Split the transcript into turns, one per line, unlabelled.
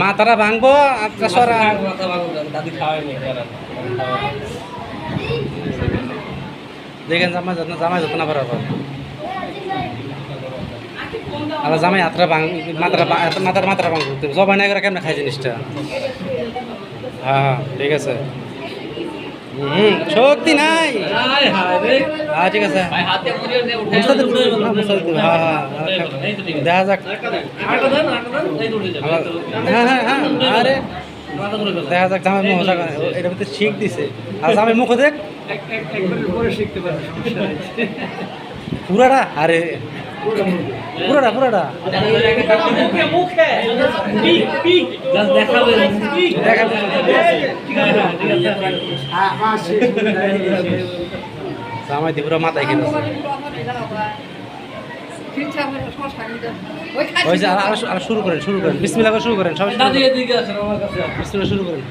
মা তারা ভাঙবো দেখেন জামাই যত্ন জামাই যত্ন না বরাবর আবার জামাই হাতরা ভাঙ মাত্রা মাথার মাথাটা ভাঙ। জবাই নাই করে কেমন খাই জিনিসটা? হ্যাঁ হ্যাঁ ঠিক আছে। হুম শক্তি নাই।
হায় হায়
হ্যাঁ ঠিক আছে। হ্যাঁ, হ্যাঁ হ্যাঁ
ঠিক আছে।
দেখা যাক। হ্যাঁ হ্যাঁ হ্যাঁ আরে
করে
দেখা যাক জামাই মুখ এটা ভিতরে শিখ দিছে। আর জামাই মুখ দেখ। পুরাটা আরে পুরাটা পুরাটা। দিয়ে পুরো মাথায় আর আর শুরু করেন শুরু করেন। বিসমিল্লাহ করে শুরু করেন সবাই শুরু করেন।
আসেন আমার কাছে।
বিসমিল্লাহ শুরু করেন।